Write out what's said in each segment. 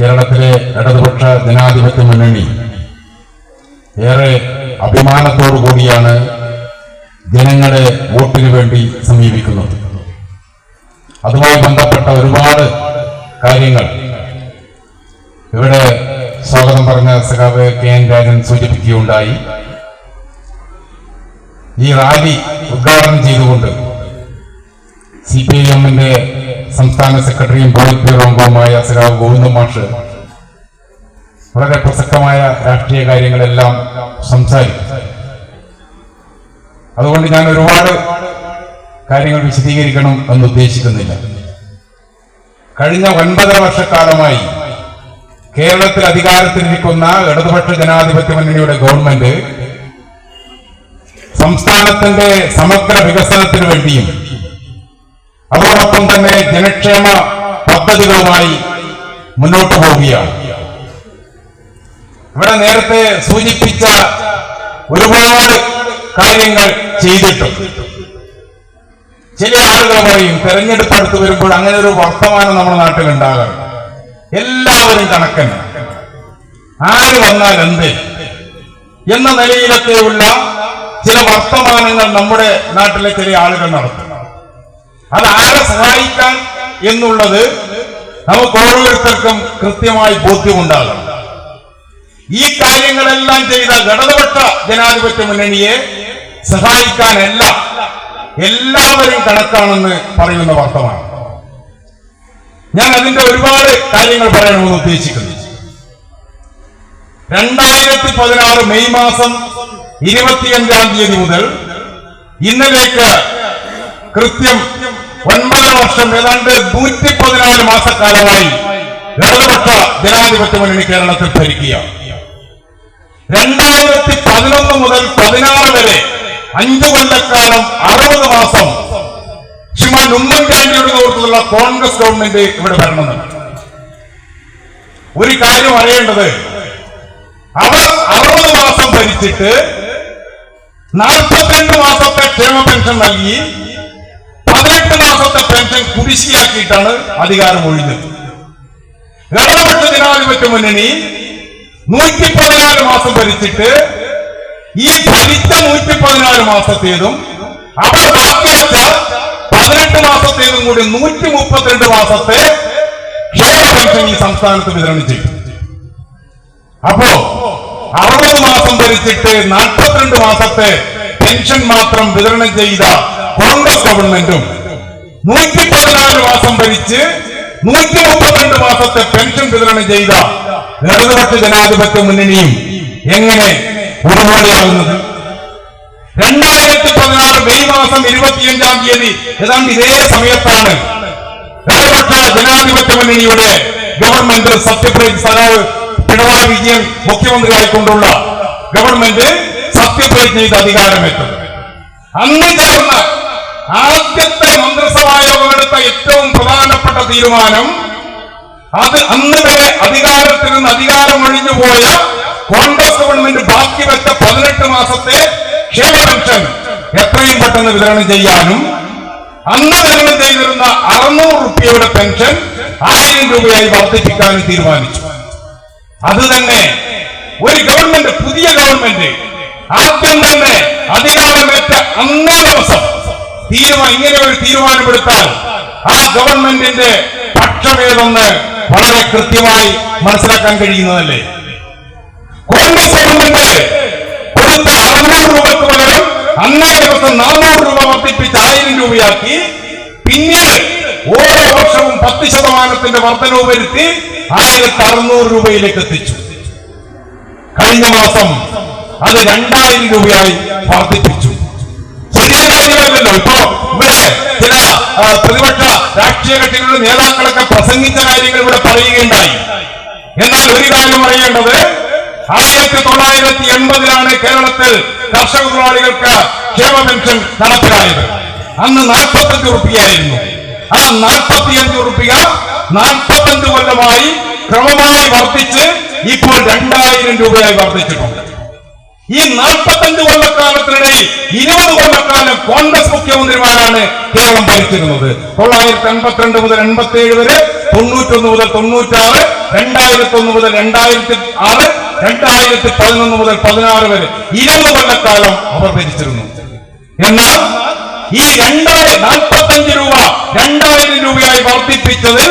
കേരളത്തിലെ ഇടതുപക്ഷ ജനാധിപത്യ മുന്നണി ഏറെ അഭിമാനത്തോടു കൂടിയാണ് ജനങ്ങളെ വോട്ടിന് വേണ്ടി സമീപിക്കുന്നത്. അതുമായി ബന്ധപ്പെട്ട ഒരുപാട് കാര്യങ്ങൾ. ഇവിടെ സ്വാഗതം പറഞ്ഞ സഖാവ് കെ എൻ രാജൻ സൂചിപ്പിക്കുകയുണ്ടായി. ഈ റാലി ഉദ്ഘാടനം ചെയ്തുകൊണ്ട് സി പി ഐ എമ്മിന്റെ സംസ്ഥാന സെക്രട്ടറിയും പോളിറ്റ് ബ്യൂറോ അംഗവുമായ സഖാവ് ഗോവിന്ദ മാഷ്. വളരെ പ്രസക്തമായ രാഷ്ട്രീയ കാര്യങ്ങളെല്ലാം സംസാരിക്കും. അതുകൊണ്ട് ഞാൻ ഒരുപാട് കാര്യങ്ങൾ വിശദീകരിക്കണം എന്ന് ഉദ്ദേശിക്കുന്നില്ല കഴിഞ്ഞ ഒൻപതര വർഷക്കാലമായി കേരളത്തിൽ അധികാരത്തിലിരിക്കുന്ന ഇടതുപക്ഷ ജനാധിപത്യ മുന്നണിയുടെ ഗവൺമെന്റ് സംസ്ഥാനത്തിന്റെ സമഗ്ര വികസനത്തിന് വേണ്ടിയും അതോടൊപ്പം തന്നെ ജനക്ഷേമ പദ്ധതികളുമായി മുന്നോട്ട് പോവുകയാണ്. ഇവിടെ നേരത്തെ സൂചിപ്പിച്ച ഒരുപാട് കാര്യങ്ങൾ ചെയ്തിട്ടും ചില ആളുകൾ പറയും തെരഞ്ഞെടുപ്പ് അടുത്ത് വരുമ്പോൾ അങ്ങനെ ഒരു വർത്തമാനം നമ്മുടെ നാട്ടിൽ ഉണ്ടാകാറുണ്ട് എല്ലാവരും കണക്കൻ ആര് വന്നാൽ എന്ത്? എന്ന നിലയിലൊക്കെയുള്ള ചില വർത്തമാനങ്ങൾ നമ്മുടെ നാട്ടിലെ ചില ആളുകൾ നടത്തും. അത് ആരെ സഹായിക്കാൻ എന്നുള്ളത് നമുക്ക് ഓരോരുത്തർക്കും കൃത്യമായി ബോധ്യമുണ്ടാകണം. ഈ കാര്യങ്ങളെല്ലാം ചെയ്ത ഘടകപക്ഷ ജനാധിപത്യ മുന്നണിയെ സഹായിക്കാനല്ല എല്ലാവരും കണക്കാണെന്ന് പറയുന്ന വാർത്തമാണ്. ഞാൻ അതിന്റെ ഒരുപാട് കാര്യങ്ങൾ പറയണമെന്ന് ഉദ്ദേശിക്കുന്നു രണ്ടായിരത്തി പതിനാറ് മെയ് മാസം ഇരുപത്തിയഞ്ചാം തീയതി മുതൽ ഇന്നലേക്ക് കൃത്യം ഒൻപത് വർഷം ഏതാണ്ട് നൂറ്റി പതിനാല് മാസക്കാലമായി ഇടതുപക്ഷ ജനാധിപത്യ മുന്നണി കേരളത്തിൽ ഭരിക്കുക. രണ്ടായിരത്തി പതിനൊന്ന് മുതൽ പതിനാറ് വരെ അഞ്ചു കൊല്ലക്കാലം അറുപത് മാസം ശ്രീമാൻ ഉമ്മൻചാണ്ടിയുടെ നേതൃത്വത്തിലുള്ള കോൺഗ്രസ് ഗവൺമെന്റ് ഇവിടെ ഭരണം ഒരു കാര്യം അറിയേണ്ടത് അവർ അറുപത് മാസം ഭരിച്ചിട്ട് നാൽപ്പത്തിരണ്ട് മാസത്തെ ക്ഷേമ പെൻഷൻ നൽകി പതിനെട്ട് മാസത്തെ പെൻഷൻ കുടിശ്ശിയാക്കിയിട്ടാണ് അധികാരം ഒഴിഞ്ഞത്. ഇടതുപക്ഷ ജനാധിപത്യ മുന്നണി നൂറ്റി പതിനാല് മാസം ഭരിച്ചിട്ട് ഈ ഭരിച്ച നൂറ്റി പതിനാല് മാസത്തേതും അവിടെ ബാക്കി വെച്ച പതിനെട്ട് മാസത്തേതും കൂടി നൂറ്റി മുപ്പത്തിരണ്ട് മാസത്തെ ക്ഷേമ പെൻഷൻ ഈ സംസ്ഥാനത്ത് വിതരണം ചെയ്തു. അപ്പോ അറുപത് മാസം ഭരിച്ചിട്ട് നാൽപ്പത്തിരണ്ട് മാസത്തെ പെൻഷൻ മാത്രം വിതരണം ചെയ്ത കോൺഗ്രസ് ഗവൺമെന്റും നൂറ്റി പതിനാല് മാസം ഭരിച്ച് നൂറ്റി മുപ്പത്തിരണ്ട് മാസത്തെ പെൻഷൻ വിതരണം ചെയ്ത ഇടതുപക്ഷ ജനാധിപത്യ മുന്നണിയും എങ്ങനെ ഒരുപോലെയാകുന്നത് രണ്ടായിരത്തി പതിനാറ് മെയ് മാസം ഇരുപത്തിയഞ്ചാം തീയതി ഏതാണ്ട് ഇതേ സമയത്താണ് ഇടതുപക്ഷ ജനാധിപത്യ മുന്നണിയുടെ ഗവൺമെന്റ് സത്യപ്രതി സഖാവ് പിണറായി വിജയൻ മുഖ്യമന്ത്രിയായിക്കൊണ്ടുള്ള ഗവൺമെന്റ് സത്യപ്രതിജ്ഞ ചെയ്ത് അധികാരമേറ്റത്. അന്ന് ചേർന്ന ആദ്യത്തെ മന്ത്രിസഭാ യോഗം എടുത്ത ഏറ്റവും പ്രധാനപ്പെട്ട തീരുമാനം അത് അന്ന് വരെ അധികാരത്തിൽ നിന്ന് അധികാരം ഒഴിഞ്ഞു പോയ കോൺഗ്രസ് ഗവൺമെന്റ് ബാക്കി വെച്ച പതിനെട്ട് മാസത്തെ ക്ഷേമ പെൻഷൻ എത്രയും പെട്ടെന്ന് വിതരണം ചെയ്യാനും അന്ന് വിതരണം ചെയ്തിരുന്ന അറുന്നൂറ് റുപ്യയുടെ പെൻഷൻ ആയിരം രൂപയായി വർദ്ധിപ്പിക്കാനും തീരുമാനിച്ചു. അത് തന്നെ ഒരു ഗവൺമെന്റ് പുതിയ ഗവൺമെന്റ് ആദ്യം തന്നെ അധികാരമേറ്റ അന്നേ ദിവസം തീരുമാനം ഇങ്ങനെ ഒരു തീരുമാനമെടുത്താൽ ആ ഗവൺമെന്റിന്റെ പക്ഷമേതെന്ന് വളരെ കൃത്യമായി മനസ്സിലാക്കാൻ കഴിയുന്നതല്ലേ? കോൺഗ്രസ് ഗവൺമെന്റ് കൊടുത്ത അറുന്നൂറ് രൂപക്ക് പകരം അന്നേ ദിവസം നാനൂറ് രൂപ വർദ്ധിപ്പിച്ച് ആയിരം രൂപയാക്കി പിന്നീട് ഓരോ വർഷവും പത്ത് ശതമാനത്തിന്റെ വർധനവ് വരുത്തി ആയിരത്തി അറുന്നൂറ് രൂപയിലേക്ക് എത്തിച്ചു. കഴിഞ്ഞ മാസം അത് രണ്ടായിരം രൂപയായി വർദ്ധിപ്പിച്ചു. കാര്യമല്ലല്ലോ ഇപ്പോ ഇവിടെ ചില പ്രതിപക്ഷ രാഷ്ട്രീയ കക്ഷികളുടെ നേതാക്കളൊക്കെ പ്രസംഗിച്ച കാര്യങ്ങൾ ഇവിടെ പറയുകയുണ്ടായി. എന്നാൽ ഒരു കാര്യം അറിയേണ്ടത്? ആയിരത്തി തൊള്ളായിരത്തി എൺപതിലാണ് കേരളത്തിൽ കർഷക തൊഴിലാളികൾക്ക് ക്ഷേമ പെൻഷൻ നടപ്പിലായത്. അന്ന് നാൽപ്പത്തഞ്ച് റുപ്യായിരുന്നു ആ നാൽപ്പത്തിയഞ്ച് റുപ്യ നാൽപ്പത്തഞ്ച് കൊല്ലമായി ക്രമമായി വർദ്ധിച്ച് ഇപ്പോൾ രണ്ടായിരം രൂപയായി വർദ്ധിച്ചിട്ടുണ്ട്. ഈ നാൽപ്പത്തഞ്ച് കൊല്ലക്കാലത്തിനിടയിൽ ഇരുപത് കൊല്ലക്കാലം കോൺഗ്രസ് മുഖ്യമന്ത്രിമാരാണ് കേരളം ഭരിച്ചിരുന്നത്. തൊള്ളായിരത്തി എൺപത്തിരണ്ട് മുതൽ എൺപത്തി ഏഴ് വരെ തൊണ്ണൂറ്റൊന്ന് മുതൽ തൊണ്ണൂറ്റാറ് രണ്ടായിരത്തി ഒന്ന് മുതൽ രണ്ടായിരത്തി ആറ് രണ്ടായിരത്തി പതിനൊന്ന് മുതൽ പതിനാറ് വരെ ഇരുപത് കൊല്ലക്കാലം അവർ ഭരിച്ചിരുന്നു. എന്നാൽ ഈ രണ്ടായിരം നാൽപ്പത്തഞ്ച് രൂപ രണ്ടായിരം രൂപയായി വർദ്ധിപ്പിച്ചതിൽ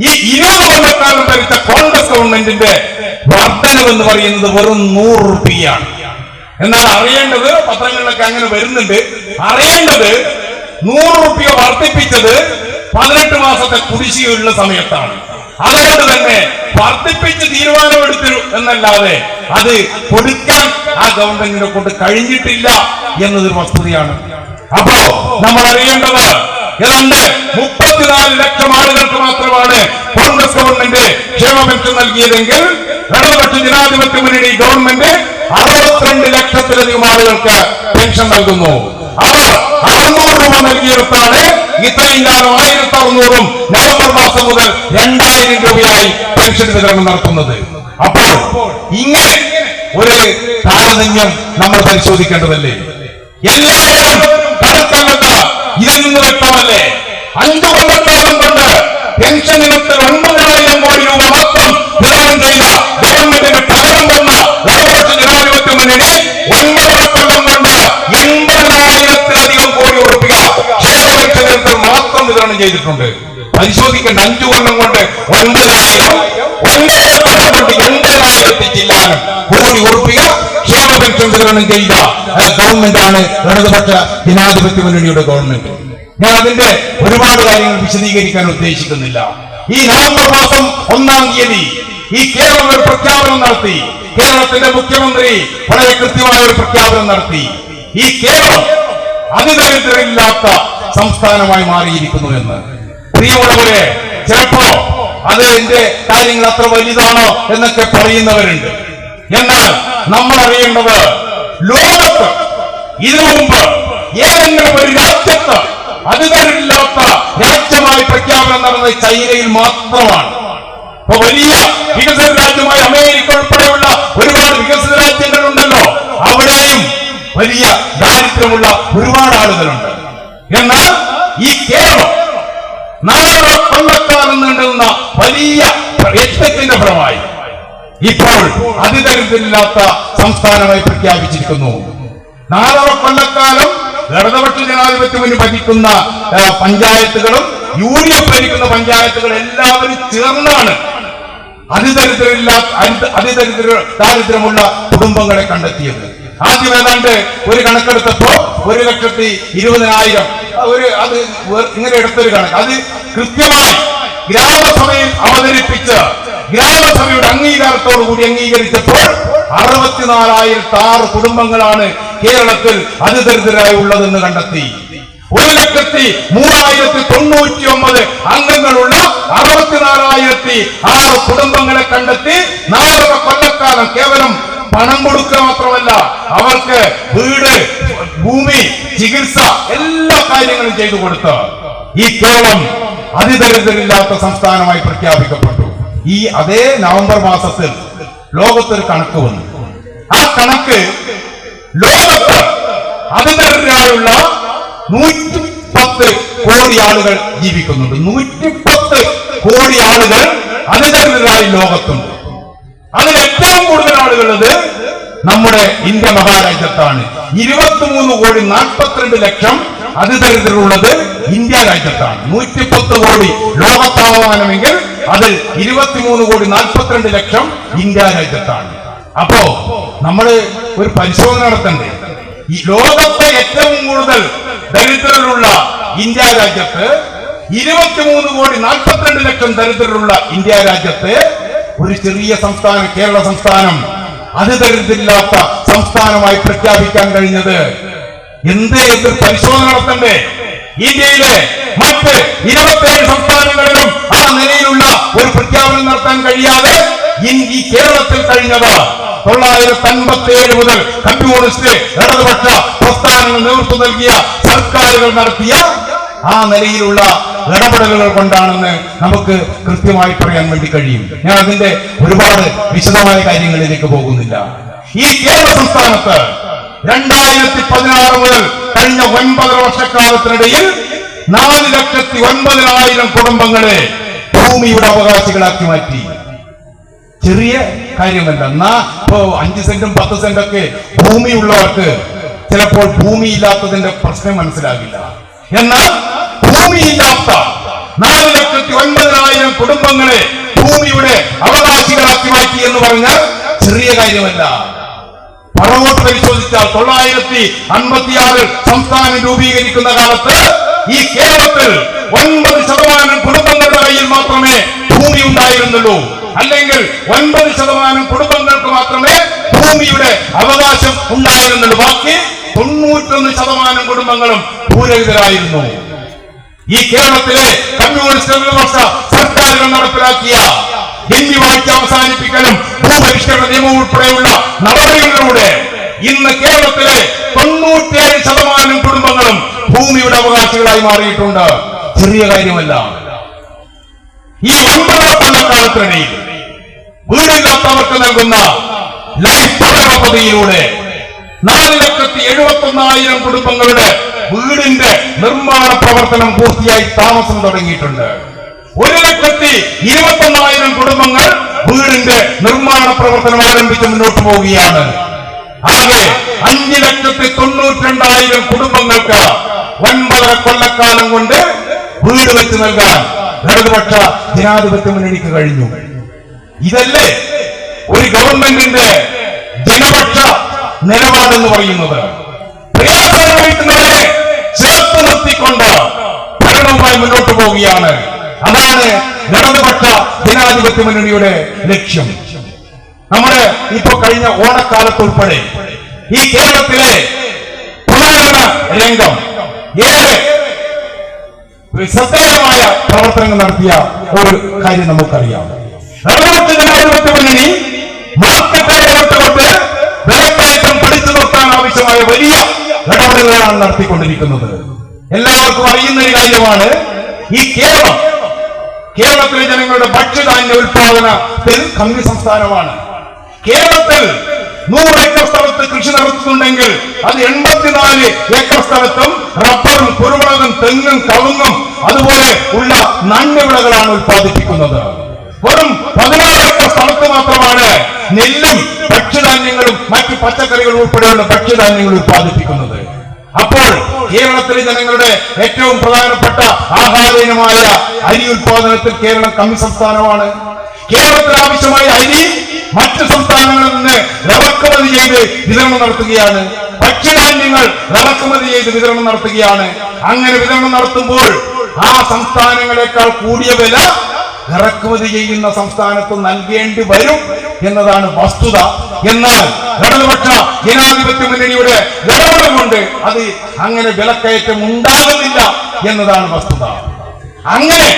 ഈ ഇരുപത് കൊല്ലക്കാലം ഭരിച്ച കോൺഗ്രസ് ഗവൺമെന്റിന്റെ വർധനം എന്ന് പറയുന്നത് വെറും നൂറ് റുപ്യാണ് എന്നാൽ അറിയേണ്ടത് പത്രങ്ങളിലൊക്കെ അങ്ങനെ വരുന്നുണ്ട്. അറിയേണ്ടത് നൂറ് റുപ്യ വർദ്ധിപ്പിച്ചത് പതിനെട്ട് മാസത്തെ കുടിശ്ശികയുള്ള സമയത്താണ്. അതുകൊണ്ട് തന്നെ വർദ്ധിപ്പിച്ച് തീരുമാനമെടുത്തു എന്നല്ലാതെ അത് കൊടുക്കാൻ ആ ഗവൺമെന്റിനെ കൊണ്ട് കഴിഞ്ഞിട്ടില്ല എന്നതൊരു വസ്തുതയാണ്. അപ്പോ നമ്മൾ അറിയേണ്ടത് ഏതാണ്ട് മുപ്പത്തിനാല് ലക്ഷം ആളുകൾക്ക് മാത്രമാണ് കോൺഗ്രസ് ഗവൺമെന്റ് ക്ഷേമ നൽകിയതെങ്കിൽ ഇടതുപക്ഷ ജനാധിപത്യ മുന്നണി ഗവൺമെന്റ് അറുപത്തിരണ്ട് ലക്ഷത്തിലധികം ആളുകൾക്ക് പെൻഷൻ നൽകുന്നു. അവർ അറുന്നൂറ് രൂപ നൽകിയെടുത്താണ് ഇത്രയും കാലം ആയിരത്തി അറുന്നൂറും നവംബർ മാസം മുതൽ രണ്ടായിരം രൂപയായി പെൻഷൻ വിതരണം നടത്തുന്നത്. അപ്പോൾ ഇങ്ങനെ ഒരു താരതമ്യം നമ്മൾ പരിശോധിക്കേണ്ടതല്ലേ? എല്ലാവരും കണക്കല്ലത് ഇതിൽ നിന്ന് വ്യക്തമല്ലേ? അഞ്ചു കൊല്ലക്കാലം കൊണ്ട് പെൻഷൻ ഇനത്തിൽ ഒൻപതിനായിരം കോടി രൂപ പെൻഷൻ ഇല്ല ഗവൺമെന്റ് ആണ് ഇടതുപക്ഷ ജനാധിപത്യ മുന്നണിയുടെ ഗവൺമെന്റ്. ഞാൻ അതിന്റെ ഒരുപാട് കാര്യങ്ങൾ വിശദീകരിക്കാൻ ഉദ്ദേശിക്കുന്നില്ല. ഈ നവംബർ മാസം ഒന്നാം തീയതി ഈ കേരളം ഒരു പ്രഖ്യാപനം നടത്തി. കേരളത്തിന്റെ മുഖ്യമന്ത്രി വളരെ കൃത്യമായ ഒരു പ്രഖ്യാപനം നടത്തി. ഈ കേരളം അതിദരിദ്രമില്ലാത്ത സംസ്ഥാനമായി മാറിയിരിക്കുന്നു എന്ന്. പ്രിയമുള്ളവരെ ചിലപ്പോ അത് എന്റെ കാര്യങ്ങൾ അത്ര വലുതാണോ എന്നൊക്കെ പറയുന്നവരുണ്ട്. എന്നാൽ നമ്മൾ അറിയേണ്ടത് ലോകത്ത് ഇതിനു മുമ്പ് ഏതെങ്കിലും ഒരു രാജ്യത്ത് അധികാരമില്ലാത്ത രാജ്യമായി പ്രഖ്യാപനം നടന്നത് ചൈനയിൽ മാത്രമാണ്. ഇപ്പൊ വലിയ വികസന രാജ്യമായ അമേരിക്ക ഉൾപ്പെടെയുള്ള ഒരുപാട് വികസിത രാജ്യങ്ങളുണ്ടല്ലോ. അവിടെയും വലിയ ദാരിദ്ര്യമുള്ള ഒരുപാട് ആളുകളുണ്ട്. എന്നാൽ ഈ കേരളം നാല് കൊല്ലക്കാലം നീണ്ടുന്ന വലിയ യജ്ഞത്തിന്റെ ഫലമായി ഇപ്പോൾ അതിദരിദ്രമില്ലാത്ത സംസ്ഥാനമായി പ്രഖ്യാപിച്ചിരിക്കുന്നു. നാലര കൊല്ലക്കാലം ഇടതുപക്ഷ ജനാധിപത്യത്തിന് ഭരിക്കുന്ന പഞ്ചായത്തുകളും യു ഡി എഫ് ഭരിക്കുന്ന പഞ്ചായത്തുകൾ എല്ലാവരും ചേർന്നാണ് അതിദരിദ്രമില്ലാത്ത അതിദരിദ്ര ദാരിദ്ര്യമുള്ള കുടുംബങ്ങളെ കണ്ടെത്തിയത്. ആദ്യം ഏതാണ്ട് ഒരു കണക്കെടുത്തപ്പോ ഒരു ലക്ഷത്തി ഇരുപതിനായിരം. ഒരു അത് ഇങ്ങനെ എടുത്തൊരു കണക്ക്. അത് കൃത്യമായി ഗ്രാമസഭയിൽ അവതരിപ്പിച്ച് ഗ്രാമസഭയുടെ അംഗീകാരത്തോടു കൂടി അംഗീകരിച്ചപ്പോൾ അറുപത്തിനാലായിരത്തി ആറ് കുടുംബങ്ങളാണ് കേരളത്തിൽ അതിദരിദ്രരായി ഉള്ളതെന്ന് കണ്ടെത്തി. ഒരു ലക്ഷത്തി മൂവായിരത്തി തൊണ്ണൂറ്റി ഒമ്പത് അംഗങ്ങളുള്ള അറുപത്തിനാലായിരത്തി ആറ് കുടുംബങ്ങളെ കണ്ടെത്തി നാലര കൊല്ലക്കാലം കേവലം പണം കൊടുക്കുക മാത്രമല്ല അവർക്ക് വീട് ഭൂമി ചികിത്സ എല്ലാ കാര്യങ്ങളും ചെയ്തു കൊടുത്ത് ഈ കേരളം അതിദരിദ്രമില്ലാത്ത സംസ്ഥാനമായി പ്രഖ്യാപിക്കപ്പെട്ടു. ഈ അതേ നവംബർ മാസത്തിൽ ലോകത്തൊരു കണക്ക് വന്നു. ആ കണക്ക് ലോകത്ത് അതിദരിദ്രരായുള്ള നൂറ്റി പത്ത് കോടി ആളുകൾ ജീവിക്കുന്നുണ്ട്. നൂറ്റി പത്ത് കോടി ആളുകൾ അതിദരിദ്രരായി ലോകത്തുണ്ട്. അതിൽ ഏറ്റവും കൂടുതൽ ആളുകളുള്ളത് നമ്മുടെ ഇന്ത്യ മഹാരാജ്യത്താണ്. ഇരുപത്തിമൂന്ന് കോടി നാൽപ്പത്തിരണ്ട് ലക്ഷം അതിദരിദ്രരുള്ളത് ഇന്ത്യ രാജ്യത്താണ്. നൂറ്റിപ്പത്ത് കോടി ലോകത്താവമാനമെങ്കിൽ അത് ഇരുപത്തിമൂന്ന് കോടി നാൽപ്പത്തിരണ്ട് ലക്ഷം ഇന്ത്യ രാജ്യത്താണ്. അപ്പോ നമ്മൾ ഒരു പരിശോധന നടത്തണ്ടേ? ഈ ലോകത്തെ ഏറ്റവും കൂടുതൽ ദരിദ്രരുള്ള ഇന്ത്യ രാജ്യത്ത് ഇരുപത്തിമൂന്ന് കോടി നാൽപ്പത്തിരണ്ട് ലക്ഷം ദരിദ്രരുള്ള ഇന്ത്യ രാജ്യത്ത് ഒരു ചെറിയ സംസ്ഥാനം കേരള സംസ്ഥാനം അതിദരിദ്രില്ലാത്ത സംസ്ഥാനമായി പ്രഖ്യാപിക്കാൻ കഴിഞ്ഞത് എന്തേ ഇത് പരിശോധന നടത്തണ്ടേ? ഇന്ത്യയിലെ മറ്റ് ഇരുപത്തേഴ് സംസ്ഥാനങ്ങളിലും ആ നിലയിലുള്ള ഒരു പ്രഖ്യാപനം നടത്താൻ കഴിയാതെ ഈ കേരളത്തിൽ കഴിഞ്ഞത് തൊള്ളായിരത്തി അൻപത്തി ഏഴ് മുതൽ കമ്മ്യൂണിസ്റ്റ് ഇടതുപക്ഷ പ്രസ്ഥാനങ്ങൾ നേതൃത്വം നൽകിയ സർക്കാരുകൾ നടത്തിയ ആ നിലയിലുള്ള ഇടപെടലുകൾ കൊണ്ടാണെന്ന് നമുക്ക് കൃത്യമായി പറയാൻ വേണ്ടി കഴിയും. ഞാൻ അതിന്റെ ഒരുപാട് വിശദമായ കാര്യങ്ങളിലേക്ക് പോകുന്നില്ല. ഈ കേരള സംസ്ഥാനത്ത് രണ്ടായിരത്തി പതിനാറ് മുതൽ കഴിഞ്ഞ ഒൻപതര വർഷക്കാലത്തിനിടയിൽ നാല് ലക്ഷത്തി ഒൻപതിനായിരം കുടുംബങ്ങളെ ഭൂമിയുടെ അവകാശികളാക്കി മാറ്റി. ചെറിയ കാര്യമല്ല. എന്നാ ഇപ്പോ അഞ്ച് സെന്റും പത്ത് സെന്റൊക്കെ ഭൂമിയുള്ളവർക്ക് ചിലപ്പോൾ ഭൂമിയില്ലാത്തതിന്റെ പ്രശ്നം മനസ്സിലാകില്ല. എന്നാൽ ഭൂമിയില്ലാത്ത നാല് ലക്ഷത്തി ഒൻപതിനായിരം കുടുംബങ്ങളെ ഭൂമിയുടെ അവകാശികളാക്കി മാറ്റി എന്ന് പറഞ്ഞാൽ ചെറിയ കാര്യമല്ല. പറവോട്ട് പരിശോധിച്ചാൽ തൊള്ളായിരത്തി അൻപത്തിയാറിൽ സംസ്ഥാനം രൂപീകരിക്കുന്ന കാലത്ത് ഈ കേരളത്തിൽ ഒൻപത് ശതമാനം കുടുംബങ്ങളുടെ കയ്യിൽ മാത്രമേ ഭൂമി ഉണ്ടായിരുന്നുള്ളൂ. അല്ലെങ്കിൽ ഒൻപത് ശതമാനം കുടുംബങ്ങൾക്ക് മാത്രമേ ഭൂമിയുടെ അവകാശം ഉണ്ടായിരുന്നുള്ളൂ. ബാക്കി തൊണ്ണൂറ്റൊന്ന് ശതമാനം കുടുംബങ്ങളും ഭൂരഹിതരായിരുന്നു. ഈ കേരളത്തിലെ കമ്മ്യൂണിസ്റ്റ് സർക്കാരുകൾ നടപ്പിലാക്കിയ ഹിന്ദി വായിച്ച് അവസാനിപ്പിക്കലും ഭൂപരിഷ്കരണ നിയമം ഉൾപ്പെടെയുള്ള നടപടികളിലൂടെ ഇന്ന് കേരളത്തിലെ തൊണ്ണൂറ്റേഴ് ശതമാനം കുടുംബങ്ങളും ഭൂമിയുടെ അവകാശികളായി മാറിയിട്ടുണ്ട്. ചെറിയ കാര്യമല്ല. ഈ ഒൻപതാം കൊല്ലക്കാലത്തിനിടയിൽ വീടില്ലാത്തവർക്ക് നൽകുന്ന ലൈഫ് പദ്ധതിയിലൂടെ നാല് ലക്ഷത്തി എഴുപത്തി ഒന്നായിരം കുടുംബങ്ങളുടെ വീടിന്റെ നിർമ്മാണ പ്രവർത്തനം പൂർത്തിയായി താമസം തുടങ്ങിയിട്ടുണ്ട്. ഒരു ലക്ഷത്തി ഇരുപത്തൊന്നായിരം കുടുംബങ്ങൾ വീടിന്റെ നിർമ്മാണ പ്രവർത്തനം ആരംഭിച്ച് മുന്നോട്ട് പോവുകയാണ്. ആകെ അഞ്ച് ലക്ഷത്തി തൊണ്ണൂറ്റി രണ്ടായിരം കുടുംബങ്ങൾക്ക് ഒൻപതര കൊല്ലക്കാലം കൊണ്ട് വീട് വെച്ച് നൽകാൻ ഇടതുപക്ഷ ജനാധിപത്യ മുന്നണിക്ക് കഴിഞ്ഞു. ഇതല്ലേ ഒരു ഗവൺമെന്റിന്റെ ജനപക്ഷ നിലപാടെന്ന് പറയുന്നത്? പ്രയാസം അനുഭവിക്കുന്നവരെ ചേർത്ത് നിർത്തിക്കൊണ്ട് ഭരണവുമായി മുന്നോട്ട് പോവുകയാണ്. അതാണ് ഇടതുപക്ഷ ജനാധിപത്യ മുന്നണിയുടെ ലക്ഷ്യം. നമ്മുടെ ഇപ്പൊ കഴിഞ്ഞ ഓണക്കാലത്ത് ഉൾപ്പെടെ ഈ കേരളത്തിലെ പ്രധാന രംഗം ഏറെ ശ്രദ്ധേയമായ പ്രവർത്തനങ്ങൾ നടത്തിയ ഒരു കാര്യം നമുക്കറിയാം. ഇടതുപക്ഷ ജനാധിപത്യ മുന്നണി മാർക്കറ്റ് പിടിച്ചു നിർത്താൻ ആവശ്യമായ വലിയ ഇടപെടലുകളാണ് നടത്തിക്കൊണ്ടിരിക്കുന്നത്. എല്ലാവർക്കും അറിയുന്ന ഒരു കാര്യമാണ് ഈ കേരളം കേരളത്തിലെ ജനങ്ങളുടെ ഭക്ഷ്യധാന്യ ഉൽപാദനത്തിൽ കമ്മി സംസ്ഥാനമാണ്. കേരളത്തിൽ നൂറ് ഏക്കർ സ്ഥലത്ത് കൃഷി നടത്തുന്നുണ്ടെങ്കിൽ അത് എൺപത്തിനാല് ഏക്കർ സ്ഥലത്തും റബ്ബറും കുരുമുളകും തെങ്ങും കവുങ്ങും അതുപോലെ ഉള്ള നാണ്യവിളകളാണ് ഉൽപ്പാദിപ്പിക്കുന്നത്. വെറും പതിനാറ് ഏക്കർ സ്ഥലത്ത് മാത്രമാണ് നെല്ലും ഭക്ഷ്യധാന്യങ്ങളും മറ്റു പച്ചക്കറികളും ഉൾപ്പെടെയുള്ള ഭക്ഷ്യധാന്യങ്ങൾ ഉൽപ്പാദിപ്പിക്കുന്നത്. അപ്പോൾ കേരളത്തിലെ ജനങ്ങളുടെ ഏറ്റവും പ്രധാനപ്പെട്ട ആഹാരയിനമായ അരി ഉൽപാദനത്തിൽ കേരളം കമ്മി സംസ്ഥാനമാണ്. കേരളത്തിൽ ആവശ്യമായ അരി മറ്റ് സംസ്ഥാനങ്ങളിൽ നിന്ന് ഇറക്കുമതി ചെയ്ത് വിതരണം നടത്തുകയാണ്. ഭക്ഷ്യധാന്യങ്ങൾ ഇറക്കുമതി ചെയ്ത് വിതരണം നടത്തുകയാണ്. അങ്ങനെ വിതരണം നടത്തുമ്പോൾ ആ സംസ്ഥാനങ്ങളെക്കാൾ കൂടിയ വില ഇറക്കുമതി ചെയ്യുന്ന സംസ്ഥാനത്ത് നൽകേണ്ടി വരും എന്നതാണ് വസ്തുത. എന്നാൽ ഇടതുപക്ഷ ജനാധിപത്യ മുന്നണിയുടെ ഇടപെടലുണ്ട് അത് അങ്ങനെ വിലക്കയറ്റം ഉണ്ടാകുന്നില്ല എന്നതാണ് വസ്തുത. അങ്ങനെ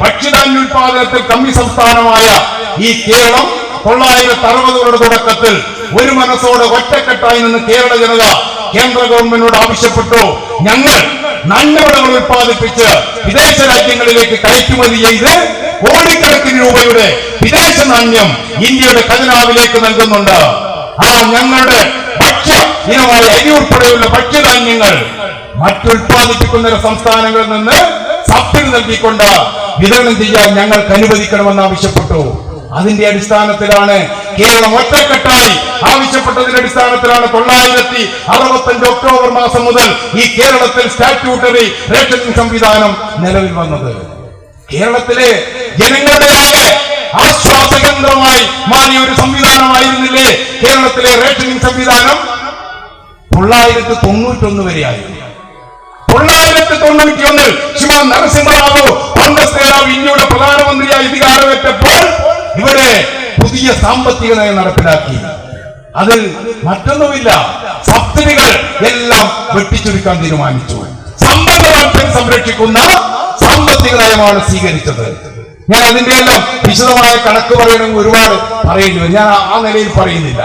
ഭക്ഷ്യധാന്യ ഉൽപാദനത്തിൽ കമ്മി സംസ്ഥാനമായ ഈ കേരളം തൊള്ളായിരത്തി അറുപതുകളുടെ തുടക്കത്തിൽ ഒരു മനസ്സോടെ ഒറ്റക്കെട്ടായി നിന്ന് കേരള ജനത കേന്ദ്ര ഗവൺമെന്റിനോട് ആവശ്യപ്പെട്ടു. ഞങ്ങൾ നാണ്യവിളകൾ ഉൽപ്പാദിപ്പിച്ച് വിദേശ രാജ്യങ്ങളിലേക്ക് കയറ്റുമതി ചെയ്ത് കോടിക്കണക്കിന് രൂപയുടെ വിദേശ നാണ്യം ഇന്ത്യയുടെ ഖജനാവിലേക്ക് നൽകുന്നുണ്ട്. ആ ഞങ്ങളുടെ ഭക്ഷ്യ ഇനമായ അരി ഉൾപ്പെടെയുള്ള ഭക്ഷ്യധാന്യങ്ങൾ മറ്റുൽപാദിപ്പിക്കുന്ന സംസ്ഥാനങ്ങളിൽ നിന്ന് സബ്സിഡി നൽകിക്കൊണ്ട് വിതരണം ചെയ്യാൻ ഞങ്ങൾക്ക് അനുവദിക്കണമെന്ന് ആവശ്യപ്പെട്ടു. അതിന്റെ അടിസ്ഥാനത്തിലാണ് കേരളം ഒറ്റക്കെട്ടായി ആവശ്യപ്പെട്ടതിന്റെ അടിസ്ഥാനത്തിലാണ് തൊള്ളായിരത്തി അറുപത്തഞ്ച് ഒക്ടോബർ മാസം മുതൽ ഈ കേരളത്തിൽ സ്റ്റാറ്റ്യൂട്ടറി റേഷൻ സംവിധാനം നിലവിൽ വന്നത്. കേരളത്തിലെ ജനങ്ങളുടെ ആകെ ആശ്വാസ കേന്ദ്രമായി മാറിയ ഒരു സംവിധാനമായിരുന്നില്ലേ? കേരളത്തിലെ റേഷനിങ് സംവിധാനം? തൊള്ളായിരത്തി തൊണ്ണൂറ്റൊന്ന് വരെയായിരുന്നു. തൊള്ളായിരത്തി തൊണ്ണൂറ്റി ഒന്നിൽ ശ്രീമാൻ നരസിംഹറാവു കോൺഗ്രസ് നേതാവ് ഇന്ത്യയുടെ പ്രധാനമന്ത്രിയായി അധികാരമേറ്റപ്പോൾ ഇവരെ പുതിയ സാമ്പത്തിക നയം നടപ്പിലാക്കി. അതിൽ മറ്റൊന്നുമില്ല. സബ്സിഡികൾ എല്ലാം വെട്ടിച്ചുരുക്കാൻ തീരുമാനിച്ചു. സമ്പദ് സംരക്ഷിക്കുന്ന സാമ്പത്തിക നയമാണ് സ്വീകരിച്ചത്. ഞാൻ അതിന്റെ എല്ലാം വിശദമായ കണക്ക് പറയണമെങ്കിൽ ഒരുപാട് വരും ഞാൻ ആ നിലയിൽ പറയുന്നില്ല.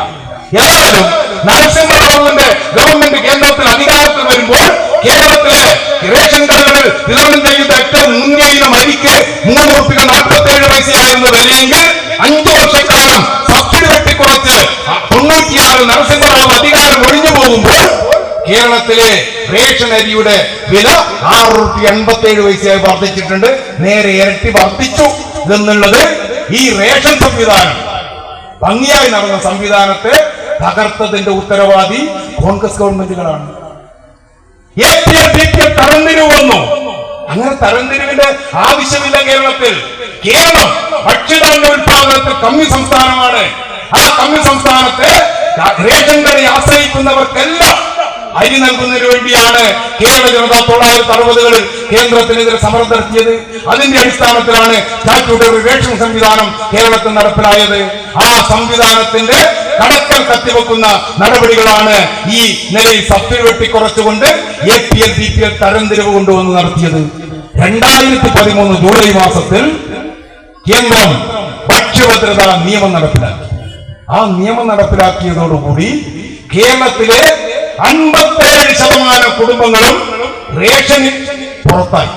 ഏതായാലും നരസിംഹറാവുവിന്റെ ഗവൺമെന്റ് കേന്ദ്രത്തിൽ അധികാരത്തിൽ വരുമ്പോൾ കേരളത്തിലെ റേഷൻ കടകളിൽ വിതരണം ചെയ്യുന്ന ഏറ്റവും മുന്തിയ മരിക്ക് മൂന്ന് റുപ്യ നാൽപ്പത്തി ഏഴ് പൈസയായിരുന്നു വിലയെങ്കിൽ അഞ്ചു വർഷക്കാലം സബ്സിഡി വെട്ടിക്കുറച്ച് തൊണ്ണൂറ്റിയാറിൽ നരസിംഹറാവ് അധികാരം ഒഴിഞ്ഞു പോകുമ്പോൾ കേരളത്തിലെ റേഷൻ അരിയുടെ വില ആറ് റുപ്യ എൺപത്തി ഏഴ് പൈസയായി വർദ്ധിച്ചിട്ടുണ്ട്. നേരെ ഇരട്ടി വർദ്ധിച്ചു എന്നുള്ളത് ഈ റേഷൻ സംവിധാനം. ഭംഗിയായി നടന്ന സംവിധാനത്തെ തകർത്തതിന്റെ ഉത്തരവാദി കോൺഗ്രസ് ഗവൺമെന്റുകളാണ്. എ തരംതിരിവ് വന്നു. അങ്ങനെ തരംതിരിവിന്റെ ആവശ്യമില്ല കേരളത്തിൽ. കേരളം ഭക്ഷ്യധാന്യ ഉൽപാദനത്തിൽ കമ്മി സംസ്ഥാനമാണ്. ആ കമ്മി സംസ്ഥാനത്തെ റേഷൻ കടയെ ആശ്രയിക്കുന്നവർക്കെല്ലാം അരി നൽകുന്നതിന് വേണ്ടിയാണ് കേരള ജനത തൊള്ളായിരത്തി അറുപതുകളിൽ കേന്ദ്രത്തിനെതിരെ സമരം നടത്തിയത്. അതിന്റെ അടിസ്ഥാനത്തിലാണ് സ്റ്റാറ്റ്യൂട്ടറി റേഷൻ സംവിധാനം കേരളത്തിൽ നടപ്പിലായത്. ആ സംവിധാനത്തിന്റെ കടക്കൽ കത്തിവെക്കുന്ന നടപടികളാണ് ഈ നിലയിൽ subsidy വെട്ടിക്കുറച്ചുകൊണ്ട് A P L B P L തരംതിരിവ് കൊണ്ടുവന്ന് നടത്തിയത്. രണ്ടായിരത്തി പതിമൂന്ന് ജൂലൈ മാസത്തിൽ കേന്ദ്രം ഭക്ഷ്യഭദ്രതാ നിയമം നടപ്പിലാക്കി. ആ നിയമം നടപ്പിലാക്കിയതോടുകൂടി കേരളത്തിലെ അൻപത്തേഴ് ശതമാനം കുടുംബങ്ങളും റേഷനിൽ പുറത്തായി.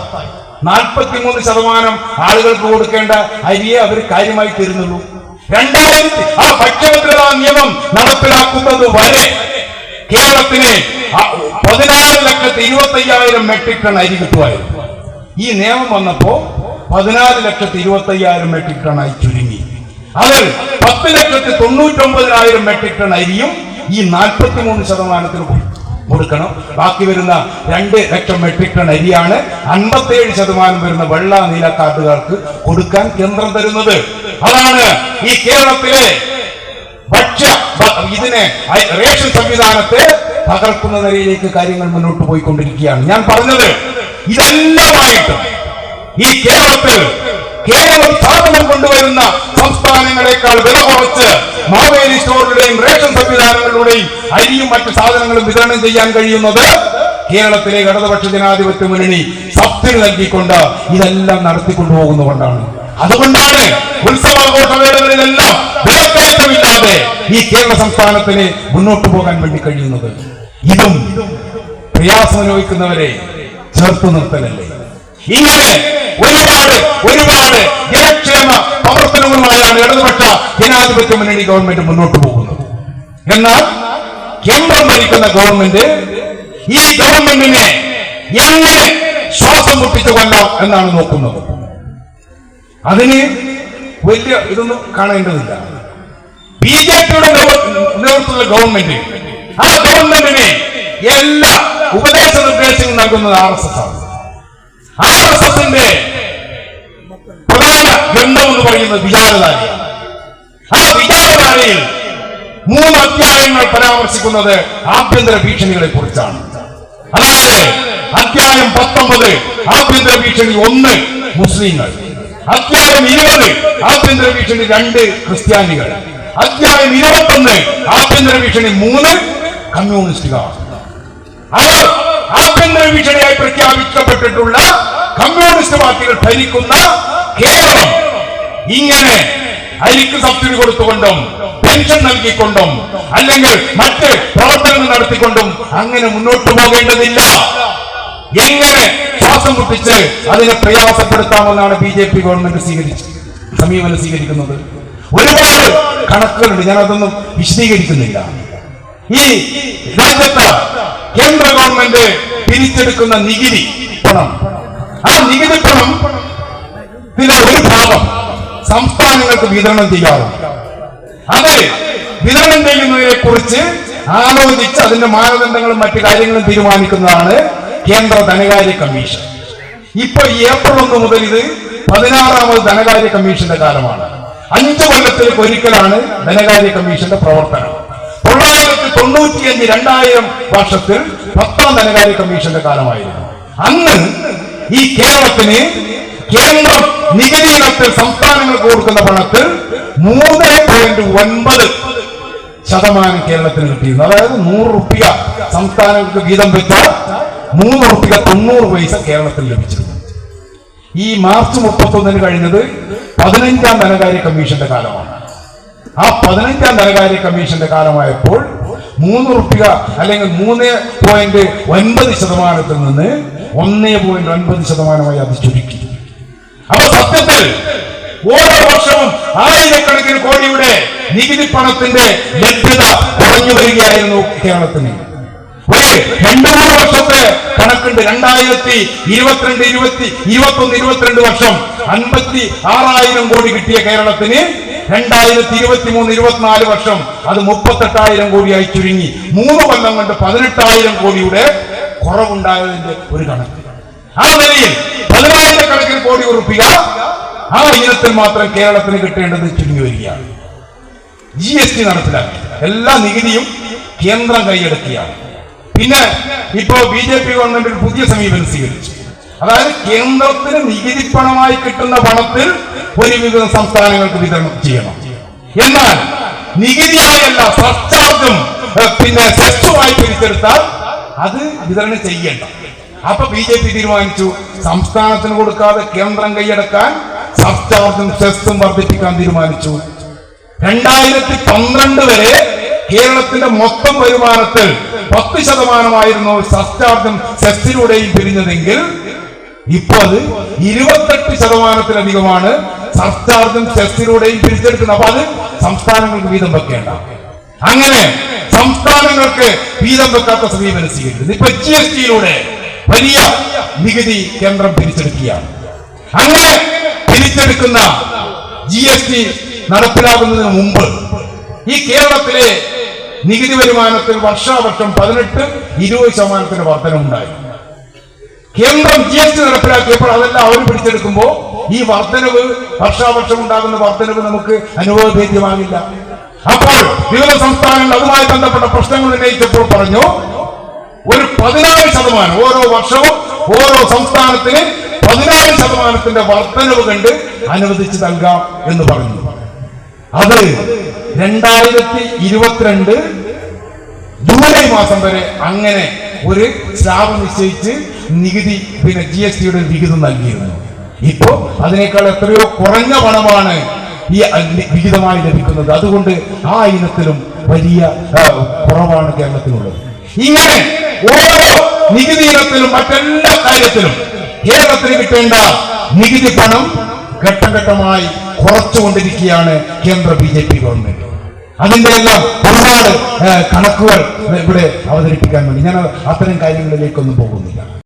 നാൽപ്പത്തിമൂന്ന് ശതമാനം ആളുകൾക്ക് കൊടുക്കേണ്ട അരിയെ അവർ കാര്യമായി തരുന്നുള്ളൂ. രണ്ടായിരത്തി ആ ഭക്ഷ്യഭദ്രതാ നിയമം നടപ്പിലാക്കുന്നത് വരെ കേരളത്തിന് പതിനാറ് ലക്ഷത്തി ഇരുപത്തി അയ്യായിരം മെട്രിക് ടൺ അരി കിട്ടുമായിരുന്നു. ഈ നിയമം വന്നപ്പോ പതിനാല് ലക്ഷത്തി ഇരുപത്തി അയ്യായിരം മെട്രിക് ടൺ ആയി ചുരുങ്ങി. അതിൽ പത്ത് ലക്ഷത്തി തൊണ്ണൂറ്റൊമ്പതിനായിരം മെട്രിക് ടൺ അരിയും ഈ നാൽപ്പത്തി മൂന്ന് ശതമാനത്തിന് കൊടു- കൊടുക്കണം. ബാക്കി വരുന്ന രണ്ട് ലക്ഷം മെട്രിക് ടൺ അരിയാണ് അൻപത്തേഴ് ശതമാനം വരുന്ന വെള്ള നീല കാർഡുകാർക്ക് കൊടുക്കാൻ കേന്ദ്രം തരുന്നത്. അതാണ് ഈ കേരളത്തിലെ ഭക്ഷ്യ ഇതിനെ റേഷൻ സംവിധാനത്തെ തകർക്കുന്ന നിലയിലേക്ക് കാര്യങ്ങൾ മുന്നോട്ട് പോയിക്കൊണ്ടിരിക്കുകയാണ്. ഞാൻ പറഞ്ഞത് ഇതെല്ലാമായിട്ടും ഈ കേരളത്തിൽ കേരളം സാധനം കൊണ്ടുവരുന്ന സംസ്ഥാനങ്ങളെക്കാൾ വില കുറച്ച് മാവേലി സ്റ്റോറിലൂടെയും അരിയും മറ്റു സാധനങ്ങളും വിതരണം ചെയ്യാൻ കഴിയുന്നത് കേരളത്തിലെ ഇടതുപക്ഷ ജനാധിപത്യ മുന്നണി സബ്സിഡി നൽകിക്കൊണ്ട് ഇതെല്ലാം നടത്തിക്കൊണ്ടുപോകുന്നതുകൊണ്ടാണ്. അതുകൊണ്ടാണ് ഉത്സവാഘോഷവേളകളിലെല്ലാം ഈ കേരള സംസ്ഥാനത്തിന് മുന്നോട്ട് പോകാൻ വേണ്ടി കഴിയുന്നത്. ഇതും പ്രയാസം അനുഭവിക്കുന്നവരെ ചേർത്ത് നിർത്തലല്ലേ? ഇങ്ങനെ ഒരുപാട് ഒരുപാട് ജനക്ഷേമ പ്രവർത്തനങ്ങളുമായാണ് ഇടതുപക്ഷ ജനാധിപത്യ മുന്നണി ഗവൺമെന്റ് മുന്നോട്ട് പോകുന്നത്. എന്നാൽ കേന്ദ്രം ഭരിക്കുന്ന ഗവൺമെന്റ് ഈ ഗവൺമെന്റിനെ എങ്ങനെ ശ്വാസം മുട്ടിച്ചു കൊല്ലാം എന്നാണ് നോക്കുന്നത്. അതിന് വലിയ ഇതൊന്നും കാണേണ്ടതില്ല. ബി ജെ പിയുടെ നേതൃത്വത്തിലുള്ള ഗവൺമെന്റ് ആ ഗവൺമെന്റിന് എല്ലാ ഉപദേശ നിർദ്ദേശങ്ങളും നൽകുന്നത് ആർ എസ് എസ് ആണ്. ആർ എസ് എസിന്റെ പ്രധാന ഗ്രന്ഥം എന്ന് പറയുന്നത് വിചാരധാരയാണ്. ആ വിചാരധാരയിൽ മൂന്ന് അധ്യായങ്ങൾ പരാമർശിക്കുന്നത് ആഭ്യന്തര ഭീഷണികളെ കുറിച്ചാണ്. അധ്യായം പത്തൊമ്പത് ആഭ്യന്തര ഭീഷണി ഒന്ന് മുസ്ലിങ്ങൾ. അധ്യായം ഇരുപത് ആഭ്യന്തര ഭീഷണി രണ്ട് ക്രിസ്ത്യാനികൾ. അധ്യായം ഇരുപത്തൊന്ന് ആഭ്യന്തര ഭീഷണി മൂന്ന് കമ്മ്യൂണിസ്റ്റുകാർ. അവർ ആഭ്യന്തര ഭീഷണിയായി പ്രഖ്യാപിക്കപ്പെട്ടിട്ടുള്ള കമ്മ്യൂണിസ്റ്റ് പാർട്ടികൾ ഭരിക്കുന്ന കേരളം ഇങ്ങനെ അരിക്ക് സബ്സിഡി കൊടുത്തുകൊണ്ടും പെൻഷൻ നൽകിക്കൊണ്ടും അല്ലെങ്കിൽ മറ്റ് പ്രവർത്തനങ്ങൾ നടത്തിക്കൊണ്ടും അങ്ങനെ മുന്നോട്ട് പോകേണ്ടതില്ല. എങ്ങനെ ശ്വാസം മുട്ടിച്ച് അതിനെ പ്രയാസപ്പെടുത്താമെന്നാണ് ബി ജെ പി ഗവൺമെന്റ് സ്വീകരിച്ച് സമീപനം സ്വീകരിക്കുന്നത്. ഒരുപാട് കണക്കുകളുണ്ട് ഞാൻ അതൊന്നും വിശദീകരിക്കുന്നില്ല. ഈ രാജ്യത്ത് കേന്ദ്ര ഗവൺമെന്റ് പിരിച്ചെടുക്കുന്ന നികുതി പണം ആ നികുതി പണം ഒരു ഭാഗം സംസ്ഥാനങ്ങൾക്ക് വിതരണം ചെയ്യാറുണ്ട്. അത്. വിതരണം ചെയ്യുന്നതിനെ കുറിച്ച് ആലോചിച്ച് അതിന്റെ മാനദണ്ഡങ്ങളും മറ്റു കാര്യങ്ങളും തീരുമാനിക്കുന്നതാണ് കേന്ദ്ര ധനകാര്യ കമ്മീഷൻ. ഇപ്പൊ ഏപ്രിൽ ഒന്ന് മുതൽ ഇത് പതിനാറാമത് ധനകാര്യ കമ്മീഷന്റെ കാലമാണ്. അഞ്ചു കൊല്ലത്തിലേക്ക് ഒരിക്കലാണ് ധനകാര്യ കമ്മീഷന്റെ പ്രവർത്തനം. തൊള്ളായിരത്തി തൊണ്ണൂറ്റിയഞ്ച് രണ്ടായിരം വർഷത്തിൽ പത്താം ധനകാര്യ കമ്മീഷന്റെ കാലമായിരുന്നു. അന്ന് ഈ കേരളത്തിന് കേന്ദ്രം നികുതി ഇനത്തിൽ സംസ്ഥാനങ്ങൾക്ക് കൊടുക്കുന്ന പണത്തിൽ മൂന്ന് പോയിന്റ് ഒൻപത് ശതമാനം കേരളത്തിന് കിട്ടിയിരുന്നു. അതായത് നൂറ് റുപ്യ സംസ്ഥാനങ്ങൾക്ക് വീതം വെച്ചാൽ മൂന്ന് റുപ്യ തൊണ്ണൂറ് പൈസ കേരളത്തിൽ ലഭിച്ചിരുന്നു. ഈ മാർച്ച് മുപ്പത്തൊന്നിന് കഴിഞ്ഞത് പതിനഞ്ചാം ധനകാര്യ കമ്മീഷന്റെ കാലമാണ്. ആ പതിനഞ്ചാം ധനകാര്യ കമ്മീഷന്റെ കാലമായപ്പോൾ മൂന്ന് റുപ്യ അല്ലെങ്കിൽ മൂന്ന് പോയിന്റ് ഒൻപത് ശതമാനത്തിൽ നിന്ന് ഒന്നേ പോയിന്റ് ഒൻപത് ശതമാനമായി അത് ചുരുക്കി. അപ്പൊ സത്യത്തിൽ ഓരോ വർഷവും ആയിരക്കണക്കിന് കോടിയുടെ നികുതി പണത്തിന്റെ ലഭ്യത കുറഞ്ഞു വരികയായിരുന്നു കേരളത്തിന്. ഒരു രണ്ടു മൂന്ന് വർഷത്തെ കണക്കുണ്ട്. രണ്ടായിരത്തി ഇരുപത്തിരണ്ട് ഇരുപത്തി ഇരുപത്തൊന്ന് ഇരുപത്തിരണ്ട് വർഷം അൻപത്തി ആറായിരം കോടി കിട്ടിയ കേരളത്തിന് രണ്ടായിരത്തി ഇരുപത്തി മൂന്ന് ഇരുപത്തിനാല് വർഷം അത് മുപ്പത്തെട്ടായിരം കോടിയായി ചുരുങ്ങി. മൂന്ന് കൊല്ലം കൊണ്ട് പതിനെട്ടായിരം കോടിയുടെ കുറവുണ്ടായതിന്റെ ഒരു കണക്ക്. ആ നിലയിൽ പതിനായിരക്കണക്കിന് കോടി ഉറപ്പിക. ആ ഇനത്തിൽ മാത്രം കേരളത്തിന് കിട്ടേണ്ടത് ചുരുങ്ങി വരികയാണ് ജി എസ് ടി നടപ്പിലാക്കി. എല്ലാ നികുതിയും കേന്ദ്രം കൈയടക്കിയാണ് പിന്നെ ഇപ്പോ ബി ജെ പി ഗവൺമെന്റ് പുതിയ സമീപനം സ്വീകരിച്ചു. അതായത് കേന്ദ്രത്തിന് നികുതി പണമായി കിട്ടുന്ന പണത്തിൽ ഒരുവിധം സംസ്ഥാനങ്ങൾക്ക് വിതരണം ചെയ്യണം. എന്നാൽ നികുതിയായല്ല സർചാർജും ഏഹ്, പിന്നെ സെസ്സുമായി പിരിച്ചെടുത്താൽ അത് വിതരണം ചെയ്യേണ്ട. അപ്പൊ ബി ജെ പി തീരുമാനിച്ചു. സംസ്ഥാനത്തിന് കൊടുക്കാതെ കേന്ദ്രം കൈയടക്കാൻ സർചാർജും സെസ്സും വർദ്ധിപ്പിക്കാൻ തീരുമാനിച്ചു. രണ്ടായിരത്തി പന്ത്രണ്ട് വരെ കേരളത്തിന്റെ മൊത്തം വരുമാനത്തിൽ പത്ത് ശതമാനമായിരുന്നു സർചാർജും സെസ്സിലൂടെയും പിരിഞ്ഞതെങ്കിൽ ഇപ്പോൾ അത് ഇരുപത്തെട്ട് ശതമാനത്തിലധികമാണ് സർചാർജും സെസ്സിലൂടെയും പിരിച്ചെടുക്കുന്നത്. അപ്പൊ അത് സംസ്ഥാനങ്ങൾക്ക് വീതം വെക്കേണ്ട. അങ്ങനെ സംസ്ഥാനങ്ങൾക്ക് വീതം വെക്കാത്ത സമീപനം സ്വീകരിക്കുന്നത് ഇപ്പൊ ജി എസ് ടിയിലൂടെ വലിയ നികുതി കേന്ദ്രം പിരിച്ചെടുക്കുകയാണ്. അങ്ങനെ പിരിച്ചെടുക്കുന്ന ജി എസ് ടി നടപ്പിലാക്കുന്നതിന് മുമ്പ് ഈ കേരളത്തിലെ നികുതി വരുമാനത്തിൽ വർഷാവർഷം പതിനെട്ട് ഇരുപത് ശതമാനത്തിന്റെ വർധനമുണ്ടായി കേന്ദ്രം ജി എസ് ടി നടപ്പിലാക്കിയപ്പോൾ അതെല്ലാം അവർ പിടിച്ചെടുക്കുമ്പോൾ ഈ വർധനവ് വർഷാവർഷം ഉണ്ടാകുന്ന വർധനവ് നമുക്ക് അനുഭവഭേദ്യമാകില്ല. അപ്പോൾ വിവിധ സംസ്ഥാനങ്ങൾ അതുമായി ബന്ധപ്പെട്ട പ്രശ്നങ്ങൾ ഉന്നയിച്ചപ്പോൾ പറഞ്ഞു ഒരു പതിനാറ് ശതമാനം. ഓരോ വർഷവും ഓരോ സംസ്ഥാനത്തിന് പതിനാറ് ശതമാനത്തിന്റെ വർധനവ് കണ്ട് അനുവദിച്ചു നൽകാം എന്ന് പറഞ്ഞു. അത് രണ്ടായിരത്തി ഇരുപത്തിരണ്ട് ജൂലൈ മാസം വരെ അങ്ങനെ ഒരു സ്ലാബ് നിശ്ചയിച്ച് നികുതി പിന്നെ ജി എസ് ടിയുടെ വിഹിതം നൽകിയിരുന്നു. ഇപ്പോ അതിനേക്കാൾ എത്രയോ കുറഞ്ഞ പണമാണ് ഈ വിഹിതമായി ലഭിക്കുന്നത്. അതുകൊണ്ട് ആ ഇനത്തിലും വലിയ കുറവാണ് കേരളത്തിനുള്ളത് ഇങ്ങനെ ഓരോ നികുതി ഇനത്തിലും മറ്റെല്ലാ കാര്യത്തിലും കേരളത്തിന് കിട്ടേണ്ട നികുതി പണം ഘട്ടം ഘട്ടമായി കുറച്ചുകൊണ്ടിരിക്കുകയാണ് കേന്ദ്ര ബി ജെ പി ഗവൺമെന്റ്. അതിന്റെ എല്ലാം ഒരുപാട് കണക്കുകൾ ഇവിടെ അവതരിപ്പിക്കാൻ വേണ്ടി. ഞാൻ അത്തരം കാര്യങ്ങളിലേക്കൊന്നും പോകുന്നില്ല.